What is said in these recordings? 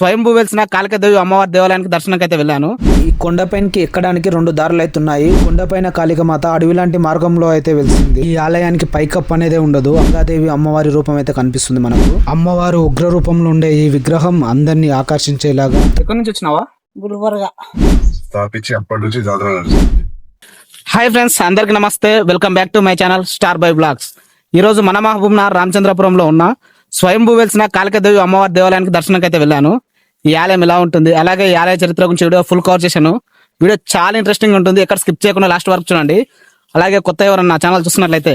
స్వయంభూ వెలిసిన కాళికాదేవి అమ్మవారి దేవాలయానికి దర్శనానికి అయితే వెళ్ళాను. ఈ కొండపైనకి ఎక్కడానికి రెండు దారులు అయితే ఉన్నాయి కొండపైన కాళికమాత అడవి లాంటి మార్గంలో అయితే వెళ్తుంది ఈ ఆలయానికి పైకప్పు అనేది ఉండదు. అంగాదేవి అమ్మవారి రూపం అయితే కనిపిస్తుంది మనకు. అమ్మవారు ఉగ్ర రూపంలో ఉండే ఈ విగ్రహం అందరినీ ఆకర్షించేలాగా. ఎక్కడి నుంచి వచ్చినావా? గుల్బర్గా. స్థాపించి అప్పటి నుంచి జాతర నడుస్తుంది. హాయ్ ఫ్రెండ్స్ అందరికి నమస్తే. Welcome back to my channel star by blogs ఈ రోజు మన మహబూబ్నగర్ రామచంద్రపురంలో ఉన్న స్వయంభూ వెలిసిన కాళికాదేవి అమ్మవారి దేవాలయానికి దర్శనానికి అయితే వెళ్ళాను. ఈ ఆలయం ఎలా ఉంటుంది? అలాగే ఈ ఆలయ చరిత్ర గురించి వీడియో ఫుల్ కవర్ చేశాను. వీడియో చాలా ఇంట్రెస్టింగ్ ఉంటుంది. ఎక్కడ స్కిప్ చేయకుండా లాస్ట్ వరకు చూడండి. అలాగే కొత్త ఎవరన్నా ఛానల్ చూస్తున్నట్లయితే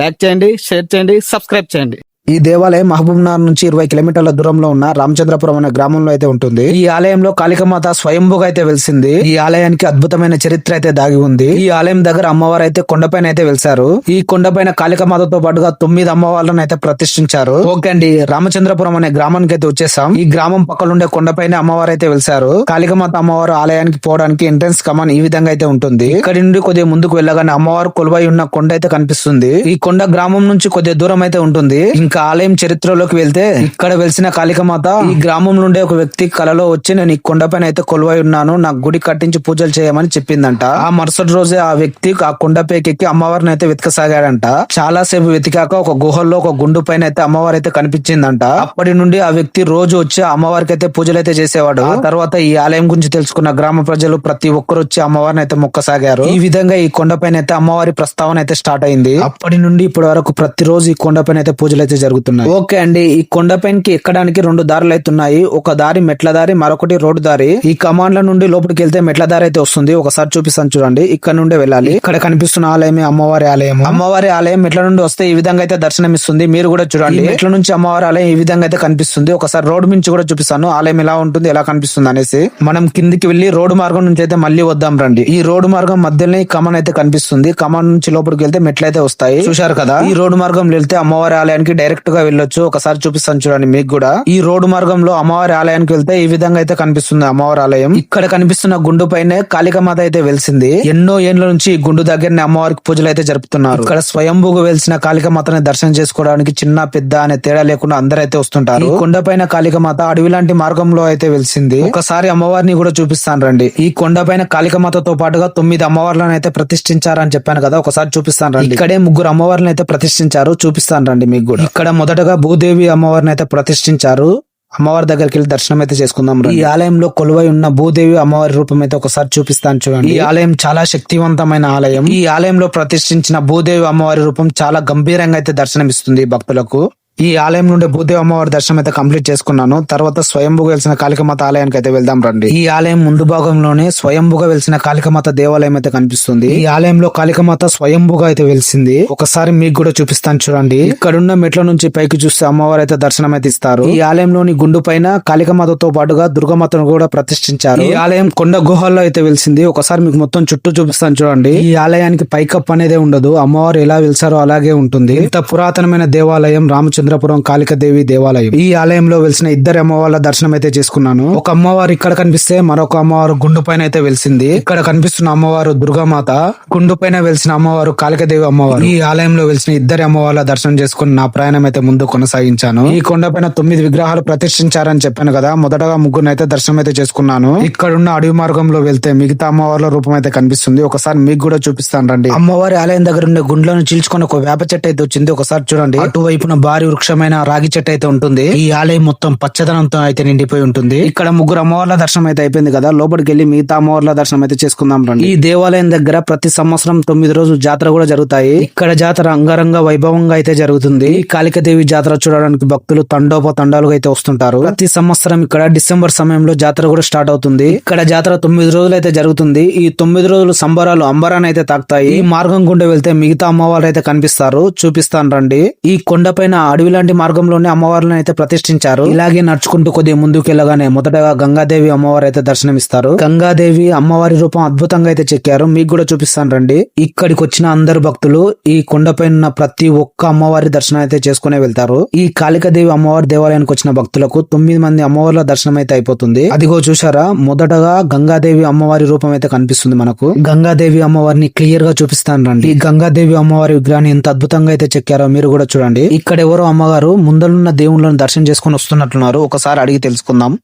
లైక్ చేయండి షేర్ చేయండి సబ్స్క్రైబ్ చేయండి. ఈ దేవాలయం మహబూబ్నగర్ నుంచి ఇరవై కిలోమీటర్ల దూరంలో ఉన్న రామచంద్రపురం అనే గ్రామంలో అయితే ఉంటుంది. ఈ ఆలయంలో కాళికమాత స్వయంభుగా అయితే వెలిసింది. ఈ ఆలయానికి అద్భుతమైన చరిత్ర అయితే దాగి ఉంది. ఈ ఆలయం దగ్గర అమ్మవారు అయితే కొండపైన అయితే వెలిసారు ఈ కొండపైన కాళికమాతతో పాటుగా తొమ్మిది అమ్మవార్లను అయితే ప్రతిష్ఠించారు. ఓకే అండి రామచంద్రపురం అనే గ్రామానికి అయితే వచ్చేసాం. ఈ గ్రామం పక్కలుండే కొండపైన అమ్మవారు అయితే వెలిసారు కాళికమాత అమ్మవారు ఆలయానికి పోవడానికి ఎంట్రన్స్ కమాన్ ఈ విధంగా అయితే ఉంటుంది. ఇక్కడి నుండి కొద్దిగా ముందుకు వెళ్ళగానే అమ్మవారు కొలువై ఉన్న కొండ అయితే కనిపిస్తుంది. ఈ కొండ గ్రామం నుంచి కొద్దిగా దూరం అయితే ఉంటుంది. ఇంకా ఆలయం చరిత్రలోకి వెళ్తే ఇక్కడ వెలిసిన కాళికమాత ఈ గ్రామం నుండి ఒక వ్యక్తి కలలో వచ్చి నేను ఈ కొండపైన అయితే కొలువై ఉన్నాను నాకు గుడి కట్టించి పూజలు చేయమని చెప్పిందంట. ఆ మరుసటి రోజే ఆ వ్యక్తి ఆ కొండపైకి ఎక్కి అమ్మవారిని అయితే వెతకసాగాడంట. చాలా సేపు వెతికాక ఒక గుహల్లో ఒక గుండు పైన అయితే అమ్మవారి అయితే కనిపించిందంట. అప్పటి నుండి ఆ వ్యక్తి రోజు వచ్చి అమ్మవారికి అయితే పూజలు అయితే చేసేవాడు తర్వాత ఈ ఆలయం గురించి తెలుసుకున్న గ్రామ ప్రజలు ప్రతి ఒక్కరు వచ్చి అమ్మవారిని అయితే మొక్కసాగారు. ఈ విధంగా ఈ కొండపైన అయితే అమ్మవారి ప్రస్తావన అయితే స్టార్ట్ అయింది. అప్పటి నుండి ఇప్పటి వరకు ప్రతిరోజు ఈ కొండపైన అయితే పూజలు అయితే జరుగుతున్నాయి. ఓకే అండి ఈ కొండపైనకి ఎక్కడానికి రెండు దారులు అయితే ఉన్నాయి ఒక దారి మెట్ల దారి మరొకటి రోడ్డు దారి. ఈ కమాండ్ల నుండి లోపలికి వెళ్తే మెట్ల దారి అయితే వస్తుంది. ఒకసారి చూపిస్తాను చూడండి. ఇక్కడ నుండి వెళ్ళాలి. ఇక్కడ కనిపిస్తున్న ఆలయమే అమ్మవారి ఆలయం అమ్మవారి ఆలయం మెట్ల నుండి వస్తే ఈ విధంగా అయితే దర్శనం ఇస్తుంది. మీరు కూడా చూడండి. మెట్ల నుంచి అమ్మవారి ఆలయం ఈ విధంగా అయితే కనిపిస్తుంది. ఒకసారి రోడ్డు నుంచి కూడా చూపిస్తాను. ఆలయం ఎలా ఉంటుంది ఎలా కనిపిస్తుంది అనేసి. మనం కిందికి వెళ్ళి రోడ్డు మార్గం నుంచి అయితే మళ్ళీ వద్దాం రండి. ఈ రోడ్డు మార్గం మధ్యలోనే ఈ కమాన్ అయితే కనిపిస్తుంది. కమాన్ నుంచి లోపలికి వెళ్తే మెట్లు అయితే వస్తాయి. చూశారు కదా? ఈ రోడ్డు మార్గం వెళ్తే అమ్మవారి ఆలయానికి డైరెక్ట్ గా వెళ్ళొచ్చు. ఒకసారి చూపిస్తాను చూడండి మీకు కూడా. ఈ రోడ్డు మార్గంలో అమ్మవారి ఆలయానికి వెళ్తే ఈ విధంగా అయితే కనిపిస్తుంది అమ్మవారి ఆలయం. ఇక్కడ కనిపిస్తున్న గుండు పైనే కాళికమాత అయితే వెలిసింది. ఎన్నో ఏండ్ల నుంచి ఈ గుండు దగ్గరనే అమ్మవారికి పూజలు అయితే జరుపుతున్నారు. ఇక్కడ స్వయంభూగా వెలిసిన కాళికమాతని దర్శనం చేసుకోవడానికి చిన్న పెద్ద అనే తేడా లేకుండా అందరైతే వస్తుంటారు. కొండ పైన కాళికమాత అడవి లాంటి మార్గంలో అయితే వెలిసింది. ఒకసారి అమ్మవారిని కూడా చూపిస్తాను రండి. ఈ కొండపైన కాళికమాతతో పాటుగా తొమ్మిది అమ్మవార్లను అయితే ప్రతిష్ఠించారని చెప్పాను కదా ఒకసారి చూపిస్తాను రండి. ఇక్కడే ముగ్గురు అమ్మవారిని అయితే ప్రతిష్ఠించారు. చూపిస్తాను రండి మీకు కూడా. ఇక్కడ మొదటగా భూదేవి అమ్మవారిని అయితే ప్రతిష్ఠించారు. అమ్మవారి దగ్గరికి వెళ్ళి దర్శనం అయితే చేసుకుందాం. ఈ ఆలయంలో కొలువై ఉన్న భూదేవి అమ్మవారి రూపం అయితే ఒకసారి చూపిస్తాను చూడండి. ఈ ఆలయం చాలా శక్తివంతమైన ఆలయం. ఈ ఆలయంలో ప్రతిష్ఠించిన భూదేవి అమ్మవారి రూపం చాలా గంభీరంగా అయితే దర్శనమిస్తుంది భక్తులకు. ఈ ఆలయం నుండి భూదేవి అమ్మవారి దర్శనం అయితే కంప్లీట్ చేసుకున్నాను. తర్వాత స్వయంభుగా వెలిసిన కాళికమాత ఆలయానికి అయితే వెళ్దాం రండి. ఈ ఆలయం ముందు భాగంలోనే స్వయంభుగా వెలిసిన కాళికమాత దేవాలయం అయితే కనిపిస్తుంది. ఈ ఆలయంలో కాళికమాత స్వయంభుగా అయితే వెలిసింది. ఒకసారి మీకు కూడా చూపిస్తాను చూడండి. ఇక్కడున్న మెట్ల నుంచి పైకి చూస్తే అమ్మవారు అయితే దర్శనం అయితే ఇస్తారు. ఈ ఆలయంలోని గుండు పైన కాళికమాతతో పాటుగా దుర్గమాతను కూడా ప్రతిష్ఠించారు. ఈ ఆలయం కొండ గుహల్లో అయితే వెలిసింది. ఒకసారి మీకు మొత్తం చుట్టూ చూపిస్తాను చూడండి. ఈ ఆలయానికి పైకప్ అనేది ఉండదు. అమ్మవారు ఎలా వెలిసారో అలాగే ఉంటుంది. ఇంత పురాతనమైన దేవాలయం చంద్రపురం కాళికదేవి దేవాలయం. ఈ ఆలయంలో వెలిసిన ఇద్దరు అమ్మవార్ల దర్శనం అయితే చేసుకున్నాను. ఒక అమ్మవారు ఇక్కడ కనిపిస్తే మరొక అమ్మవారు గుండు పైన అయితే వెలిసింది. ఇక్కడ కనిపిస్తున్న అమ్మవారు దుర్గామాత గుండు పైన వెలిసిన అమ్మవారు కాళికదేవి అమ్మవారు. ఈ ఆలయంలో వెలిసిన ఇద్దరు అమ్మవార్ల దర్శనం చేసుకుని నా ప్రయాణం అయితే ముందు కొనసాగించాను. ఈ కొండపైన తొమ్మిది విగ్రహాలు ప్రతిష్ఠించారని చెప్పాను కదా మొదటగా ముగ్గురు అయితే దర్శనం అయితే చేసుకున్నాను. ఇక్కడ ఉన్న అడవి మార్గంలో వెళ్తే మిగతా అమ్మవార్ల రూపం అయితే కనిపిస్తుంది. ఒకసారి మీకు కూడా చూపిస్తాను రండి. అమ్మవారి ఆలయం దగ్గర ఉండే గుండ్లను చీల్చుకొని ఒక వేప చెట్టు అయితే వచ్చింది. ఒకసారి చూడండి. అటువైపున భారీ వృక్షమైన రాగి చెట్టు అయితే ఉంటుంది. ఈ ఆలయం మొత్తం పచ్చదనంతో అయితే నిండిపోయి ఉంటుంది. ఇక్కడ ముగ్గురు అమ్మవార్ల దర్శనం అయితే అయిపోయింది కదా? లోపలికి వెళ్ళి మిగతా అమ్మవార్ల దర్శనం అయితే చేసుకుందాం రండి. ఈ దేవాలయం దగ్గర ప్రతి సంవత్సరం తొమ్మిది రోజులు జాతర కూడా జరుగుతాయి. ఇక్కడ జాతర అంగరంగ వైభవంగా అయితే జరుగుతుంది. కాళికదేవి జాతర చూడడానికి భక్తులు తండోప తండాలుగా అయితే వస్తుంటారు. ప్రతి సంవత్సరం ఇక్కడ డిసెంబర్ సమయంలో జాతర కూడా స్టార్ట్ అవుతుంది. ఇక్కడ జాతర తొమ్మిది రోజులు అయితే జరుగుతుంది. ఈ తొమ్మిది రోజులు సంబరాలు అంబరాన్ని అయితే తాకుతాయి. ఈ మార్గం గుండా వెళ్తే మిగతా అమ్మవారు అయితే కనిపిస్తారు. చూపిస్తాను రండి. ఈ కొండపైన అడవి లాంటి మార్గంలోనే అమ్మవారిని అయితే ప్రతిష్ఠించారు. ఇలాగే నడుచుకుంటూ కొద్దిగా ముందుకు వెళ్ళగానే మొదటగా గంగాదేవి అమ్మవారు అయితే దర్శనమిస్తారు. గంగాదేవి అమ్మవారి రూపం అద్భుతంగా అయితే చెక్కారు. మీకు కూడా చూపిస్తాను రండి. ఇక్కడికి వచ్చిన అందరు భక్తులు ఈ కొండపై ఉన్న ప్రతి ఒక్క అమ్మవారి దర్శనం అయితే చేసుకునే వెళ్తారు. ఈ కాళికాదేవి అమ్మవారి దేవాలయానికి వచ్చిన భక్తులకు తొమ్మిది మంది అమ్మవార్ల దర్శనం అయితే అయిపోతుంది. అదిగో చూసారా మొదటగా గంగాదేవి అమ్మవారి రూపం అయితే కనిపిస్తుంది మనకు. గంగాదేవి అమ్మవారిని క్లియర్గా చూపిస్తాను రండి. ఈ గంగాదేవి అమ్మవారి విగ్రహాన్ని ఎంత అద్భుతంగా అయితే చెక్కారో మీరు కూడా చూడండి. ఇక్కడ ఎవరో అమ్మగారు ముందలున్న దేవుళ్ళని దర్శనం చేసుకుని వస్తున్నట్లున్నారు ఒకసారి అడిగి తెలుసుకుందాం.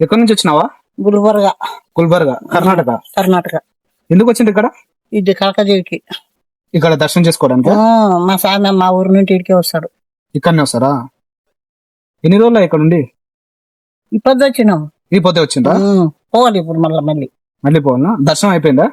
ఎక్కడి నుంచి వచ్చినావా? గుల్బర్గ. గుల్బర్గా కర్ణాటక. కర్ణాటక. ఎందుకు వచ్చింది ఇక్కడ? ఇది కాకదేవికి ఇక్కడ దర్శనం చేసుకోవడానికి? ఆ, మా సామె మా ఊరు నుండి ఇడికే వస్తాడు. ఇక్కడనే వస్తారా? ఎన్ని రోజులు ఇక్కడ ఉండి? పొద్దు వచ్చినాం. ఈ పొద్దు వచ్చిందా? పోవాలి ఇప్పుడు మళ్ళీ మళ్ళీ. మళ్ళీ పోవాలా? దర్శనం అయిపోయిందా.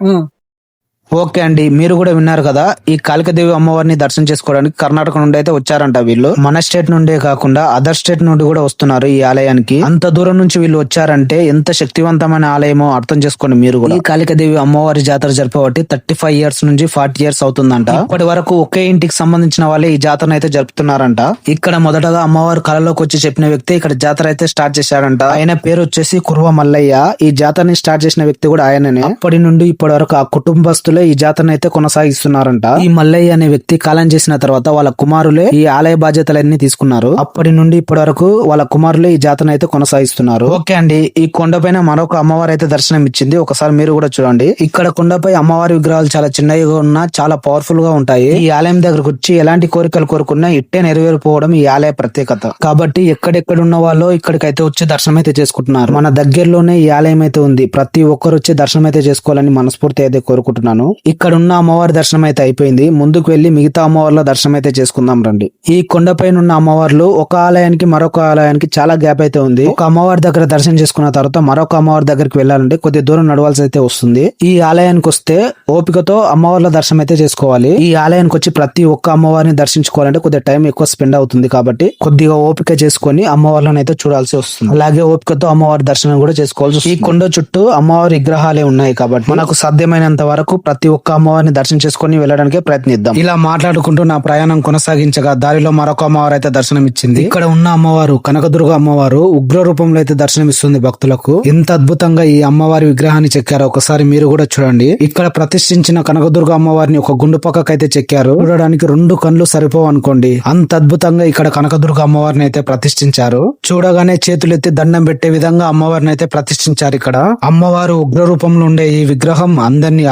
ఓకే అండి మీరు కూడా విన్నారు కదా ఈ కాళికదేవి అమ్మవారిని దర్శనం చేసుకోవడానికి కర్ణాటక నుండి అయితే వచ్చారంట వీళ్ళు. మన స్టేట్ నుండే కాకుండా అదర్ స్టేట్ నుండి కూడా వస్తున్నారు ఈ ఆలయానికి. అంత దూరం నుంచి వీళ్ళు వచ్చారంటే ఎంత శక్తివంతమైన ఆలయమో అర్థం చేసుకోండి మీరు కూడా. ఈ కాళికదేవి అమ్మవారి జాతర జరిపేవాటి థర్టీ ఫైవ్ ఇయర్స్ నుంచి ఫార్టీ ఇయర్స్ అవుతుందంట. ఇప్పటి వరకు ఒకే ఇంటికి సంబంధించిన వాళ్ళే ఈ జాతరను అయితే జరుపుతున్నారంట. ఇక్కడ మొదటగా అమ్మవారు కళలోకి వచ్చి చెప్పిన వ్యక్తి ఇక్కడ జాతర అయితే స్టార్ట్ చేశాడంట. ఆయన పేరు వచ్చేసి కుర్వ మల్లయ్య ఈ జాతరని స్టార్ట్ చేసిన వ్యక్తి కూడా ఆయననే. అప్పటి నుండి ఇప్పటి వరకు ఆ కుటుంబస్తులు ఈ జాతరను అయితే కొనసాగిస్తున్నారంట. ఈ మల్లయ్య అనే వ్యక్తి కాలం చేసిన తర్వాత వాళ్ళ కుమారులే ఈ ఆలయ బాధ్యతలన్నీ తీసుకున్నారు. అప్పటి నుండి ఇప్పటి వరకు వాళ్ళ కుమారులే ఈ జాతరను అయితే కొనసాగిస్తున్నారు. ఓకే అండి ఈ కొండపైన మరొక అమ్మవారు అయితే దర్శనం ఇచ్చింది ఒకసారి మీరు కూడా చూడండి. ఇక్కడ కొండపై అమ్మవారి విగ్రహాలు చాలా చిన్నవిగా ఉన్నా చాలా పవర్ఫుల్గా ఉంటాయి. ఈ ఆలయం దగ్గరకు వచ్చి ఎలాంటి కోరికలు కోరుకున్నా ఇట్టే నెరవేరిపోవడం ఈ ఆలయ ప్రత్యేకత. కాబట్టి ఎక్కడెక్కడ ఉన్న వాళ్ళు ఇక్కడికైతే వచ్చి దర్శనం అయితే చేసుకుంటున్నారు. మన దగ్గరలోనే ఈ ఆలయం అయితే ఉంది. ప్రతి ఒక్కరు వచ్చి దర్శనం అయితే చేసుకోవాలని మనస్ఫూర్తి అయితే కోరుకుంటున్నాను. ఇక్కడ ఉన్న అమ్మవారి దర్శనం అయితే అయిపోయింది. ముందుకు వెళ్ళి మిగతా అమ్మవార్ల దర్శనం అయితే చేసుకుందాం రండి. ఈ కొండపైన ఉన్న అమ్మవార్లు ఒక ఆలయానికి మరొక ఆలయానికి చాలా గ్యాప్ అయితే ఉంది. ఒక అమ్మవారి దగ్గర దర్శనం చేసుకున్న తర్వాత మరొక అమ్మవారి దగ్గరికి వెళ్ళాలంటే కొద్ది దూరం నడవాల్సి అయితే వస్తుంది. ఈ ఆలయానికి వస్తే ఓపికతో అమ్మవార్ల దర్శనం అయితే చేసుకోవాలి. ఈ ఆలయానికి వచ్చి ప్రతి ఒక్క అమ్మవారిని దర్శించుకోవాలంటే కొద్దిగా టైం ఎక్కువ స్పెండ్ అవుతుంది కాబట్టి కొద్దిగా ఓపిక చేసుకొని అమ్మవార్లను అయితే చూడాల్సి వస్తుంది. అలాగే ఓపికతో అమ్మవారి దర్శనం కూడా చేసుకోవాల్సి వస్తుంది. ఈ కొండ చుట్టూ అమ్మవారి విగ్రహాలే ఉన్నాయి కాబట్టి మనకు సాధ్యమైనంత వరకు ప్రతి ప్రతి ఒక్క అమ్మవారిని దర్శనం చేసుకొని వెళ్ళడానికి ప్రయత్నిద్దాం. ఇలా మాట్లాడుకుంటూ నా ప్రయాణం కొనసాగించగా దారిలో మరొక అమ్మవారు అయితే దర్శనం ఇచ్చింది ఇక్కడ ఉన్న అమ్మవారు కనకదుర్గ అమ్మవారు ఉగ్ర రూపంలో అయితే దర్శనం ఇస్తుంది భక్తులకు. ఎంత అద్భుతంగా ఈ అమ్మవారి విగ్రహాన్ని చెక్కారో ఒకసారి మీరు కూడా చూడండి. ఇక్కడ ప్రతిష్ఠించిన కనకదుర్గ అమ్మవారిని ఒక గుండు పక్కకైతే చెక్కారు. చూడడానికి రెండు కళ్ళు సరిపోవు అనుకోండి. అంత అద్భుతంగా ఇక్కడ కనకదుర్గ అమ్మవారిని అయితే ప్రతిష్ఠించారు. చూడగానే చేతులెత్తి దండం పెట్టే విధంగా అమ్మవారిని అయితే ప్రతిష్ఠించారు ఇక్కడ. అమ్మవారు ఉగ్ర రూపంలో ఉండే ఈ విగ్రహం అందరినీ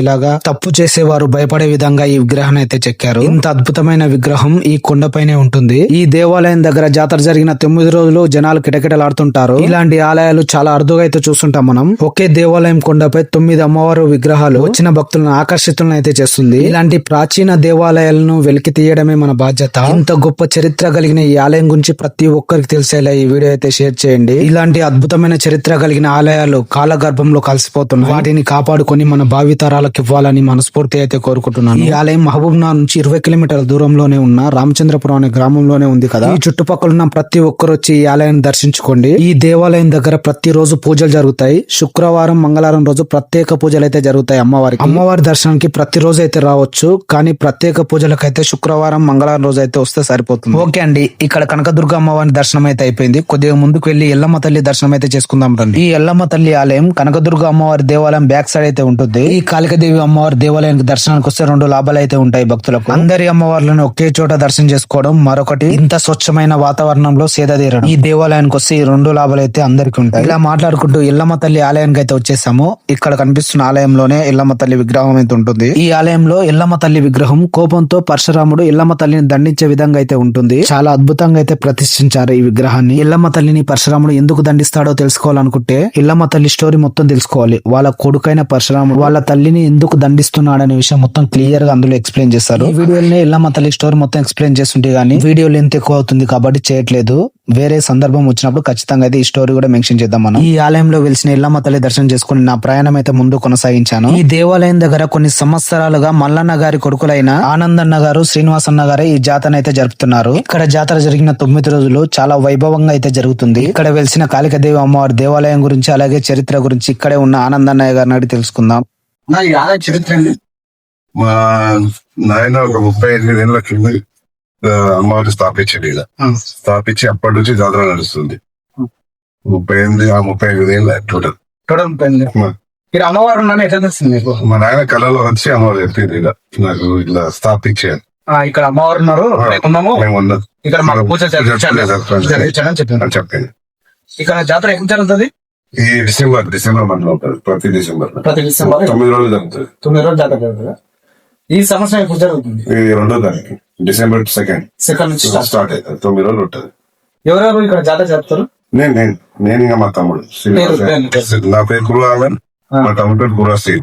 ఆకర్షించేలాగా తప్పు చేసేవారు భయపడే విధంగా ఈ విగ్రహాన్ని అయితే చెక్కారు. ఇంత అద్భుతమైన విగ్రహం ఈ కొండపైనే ఉంటుంది. ఈ దేవాలయం దగ్గర జాతర జరిగిన తొమ్మిది రోజులు జనాలు కిటకిటలాడుతుంటారు. ఇలాంటి ఆలయాలు చాలా అరుదుగా అయితే చూస్తుంటాం మనం. ఒకే దేవాలయం కొండపై తొమ్మిది అమ్మవారు విగ్రహాలు వచ్చిన భక్తులను ఆకర్షితులను అయితే చేస్తుంది. ఇలాంటి ప్రాచీన దేవాలయాలను వెలికి తీయడమే మన బాధ్యత. ఇంత గొప్ప చరిత్ర కలిగిన ఈ ఆలయం గురించి ప్రతి ఒక్కరికి తెలిసేలా ఈ వీడియో అయితే షేర్ చేయండి. ఇలాంటి అద్భుతమైన చరిత్ర కలిగిన ఆలయాలు కాలగర్భంలో కలిసిపోతున్నాయి. వాటిని కాపాడుకొని మన భావితరాలకు ఇవ్వాలని మనస్ఫూర్తి అయితే కోరుకుంటున్నాను. ఈ ఆలయం మహబూబ్ నగర్ నుంచి ఇరవై కిలోమీటర్ల దూరంలోనే ఉన్న రామచంద్రపురం అనే గ్రామంలోనే ఉంది కదా? ఈ చుట్టుపక్కల ఉన్న ప్రతి ఒక్కరు వచ్చి ఈ ఆలయాన్ని దర్శించుకోండి. ఈ దేవాలయం దగ్గర ప్రతి రోజు పూజలు జరుగుతాయి. శుక్రవారం మంగళవారం రోజు ప్రత్యేక పూజలు అయితే జరుగుతాయి అమ్మవారికి. అమ్మవారి దర్శనానికి ప్రతి రోజు అయితే రావచ్చు. కానీ ప్రత్యేక పూజలకైతే శుక్రవారం మంగళవారం రోజు అయితే వస్తే సరిపోతుంది. ఓకే అండి. ఇక్కడ కనకదుర్గ అమ్మవారి దర్శనం అయితే అయిపోయింది. కొద్దిగా ముందుకు వెళ్ళి ఎల్లమ్మ తల్లి దర్శనం అయితే చేసుకుందాం రండి. ఈ ఎల్లమ్మ తల్లి ఆలయం కనకదుర్గ అమ్మవారి దేవాలయం బ్యాక్ సైడ్ అయితే ఉంటుంది. ఈ కాళికదేవి అమ్మవారి దేవాలయానికి దర్శనానికి వస్తే రెండు లాభాలు అయితే ఉంటాయి భక్తులకు. అందరి అమ్మవార్లను ఒకే చోట దర్శనం చేసుకోవడం మరొకటి. ఇంత స్వచ్ఛమైన వాతావరణంలో సేదతీరడం ఈ దేవాలయానికి వస్తే ఈ రెండు లాభాలు అయితే అందరికి ఉంటాయి. ఇలా మాట్లాడుకుంటూ ఎల్లమ్మ తల్లి ఆలయానికి అయితే వచ్చేసాము. ఇక్కడ కనిపిస్తున్న ఆలయంలోనే ఎల్లమ్మ తల్లి విగ్రహం అయితే ఉంటుంది. ఈ ఆలయంలో ఎల్లమ్మ తల్లి విగ్రహం కోపంతో పరశురాముడు ఎల్లమ్మ తల్లిని దండించే విధంగా అయితే ఉంటుంది. చాలా అద్భుతంగా అయితే ప్రతిష్ఠించారు ఈ విగ్రహాన్ని. ఎల్లమ్మ తల్లిని పరశురాముడు ఎందుకు దండిస్తాడో తెలుసుకోవాలనుకుంటే ఎల్లమ్మ తల్లి స్టోరీ మొత్తం తెలుసుకోవాలి. వాళ్ళ కొడుకైన పరశురాముడు వాళ్ళ తల్లిని ఎందుకు దండిస్తున్నాడనే విషయం మొత్తం క్లియర్గా అందులో ఎక్స్ప్లెయిన్ చేస్తారు. వీడియోలోనే ఎల్లమ్మ తల్లి స్టోరీ మొత్తం ఎక్స్ప్లెయిన్ చేస్తుంటే గానీ వీడియో లెంత్ ఎక్కువ అవుతుంది కాబట్టి చేయట్లేదు. వేరే సందర్భం వచ్చినప్పుడు ఖచ్చితంగా అయితే ఈ స్టోరీ కూడా మెన్షన్ చేద్దాం మనం. ఈ ఆలయంలో వెలిసిన ఎల్లమ్మ తల్లి దర్శనం చేసుకుని నా ప్రయాణం అయితే ముందు కొనసాగించాను. ఈ దేవాలయం దగ్గర కొన్ని సంవత్సరాలుగా మల్లన్న గారి కొడుకులైన ఆనందన్న గారు శ్రీనివాసన్న గారు ఈ జాతర అయితే జరుపుతున్నారు. ఇక్కడ జాతర జరిగిన తొమ్మిది రోజులు చాలా వైభవంగా అయితే జరుగుతుంది. ఇక్కడ వెలిసిన కాళికదేవి అమ్మవారి దేవాలయం గురించి అలాగే చరిత్ర గురించి ఇక్కడే ఉన్న ఆనందన్నయ్య గారిని అడిగి తెలుసుకుందాం. ఈ ఆలయ చరిత్ర? మా నాయన ఒక ముప్పై ఎనిమిది ఏళ్ళ కింద అమ్మవారిని స్థాపించాడు ఇలా. స్థాపించి అప్పటి నుంచి జాతర నడుస్తుంది. ముప్పై ఎనిమిది ఆ ముప్పై ఎనిమిది ఏళ్ళ టోటల్. టోటల్ ముప్పై ఎనిమిది. ఇక్కడ అమ్మవారు ఉన్నాను ఎట్లా తెలిసింది మీకు? మా నాయన కళలో వచ్చి అమ్మవారు చెప్పింది ఇలా నాకు ఇట్లా స్థాపించాను ఆ, ఇక్కడ అమ్మవారు ఉన్నారు. ఉన్నాము. ఇక్కడ మాకు పూజ చెప్పాను ఇక్కడ జాతర ఎప్పుడు జరుగుతుంది? ఈ డిసెంబర్ డిసెంబర్ మంత్ ఉంటుంది ప్రతి డిసెంబర్. ప్రతి డిసెంబర్. తొమ్మిది రోజులు జరుగుతుంది. తొమ్మిది రోజులు జాతర జరుగుతుంది? ఈ సంవత్సరం ఎప్పుడు జరుగుతుంది? ఇది రెండో తారీఖు డిసెంబర్ సెకండ్ సెకండ్ నుంచి స్టార్ట్ అవుతుంది. తొమ్మిది రోజులు ఉంటుంది. ఎవరెవరు ఇక్కడ జాతర జరుపుతారు? నేను నేను నేను ఇంకా మా తమ్ముడు. నా పేరు గురు ఆమెన్ మా తమ్ముడు పేరు గురు శ్రీ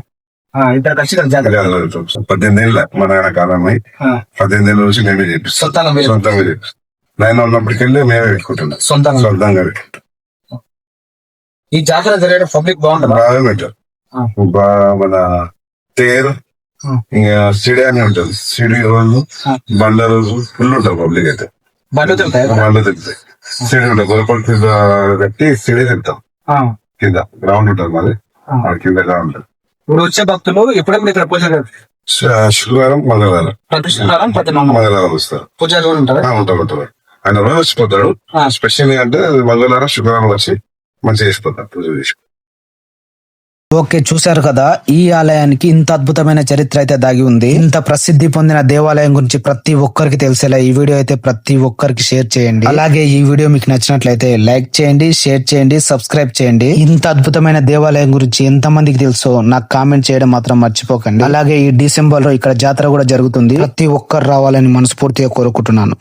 ఇద్దరు కలిసి ఇక్కడ జాతర పద్దెనిమిది ఏళ్ళ మా నాయన కాలమై. ఆ. పద్దెనిమిది ఏళ్ళ నుంచి మేమే చేపిస్తాం సొంతంగా చేపిస్తాం నాయన ఉన్నప్పటికెళ్ళి మేమే పెట్టుకుంటున్నాం. సొంతంగా. సొంతంగా పెట్టుకుంటాం. ఈ జాతర జరిగే పబ్లిక్ బాగుంటుందా? బాగా పెట్టారు మన తేరు. ఇంకా సిడి అని ఉంటుంది. సిడి రోజు. బండ్ల రోజు ఫుల్ ఉంటారు పబ్లిక్ అయితే. బండ్లు తిరుగుతాయి బండ్లు తిరుగుతాయి. సిడి ఉంటుంది. గొడవపడి కింద కట్టి సిడి తింటాం. కింద గ్రౌండ్ ఉంటుంది మాది. కింద గ్రౌండ్ ఇప్పుడు వచ్చే భక్తులు ఎప్పుడెప్పుడు ఇక్కడ పూజ శుక్రవారం మంగళవారం. మంగళవారం వస్తారు. కూడా ఉంటారు? ఉంటారు ఉంటారు. ఆయన రోజు వచ్చిపోతాడు. స్పెషల్ అంటే మంగళవారం శుక్రవారం వచ్చి మంచి చేసిపోతారు పూజ చేసి ఓకే చూశారు కదా ఈ ఆలయానికి ఇంత అద్భుతమైన చరిత్ర అయితే దాగి ఉంది. ఇంత ప్రసిద్ధి పొందిన దేవాలయం గురించి ప్రతి ఒక్కరికి తెలిసేలా ఈ వీడియో అయితే ప్రతి ఒక్కరికి షేర్ చేయండి. అలాగే ఈ వీడియో మీకు నచ్చినట్లయితే లైక్ చేయండి షేర్ చేయండి సబ్స్క్రైబ్ చేయండి. ఇంత అద్భుతమైన దేవాలయం గురించి ఎంత మందికి తెలుసో నాకు కామెంట్ చేయడం మాత్రం మర్చిపోకండి. అలాగే ఈ డిసెంబర్లో ఇక్కడ జాతర కూడా జరుగుతుంది. ప్రతి ఒక్కరు రావాలని మనస్ఫూర్తిగా కోరుకుంటున్నాను.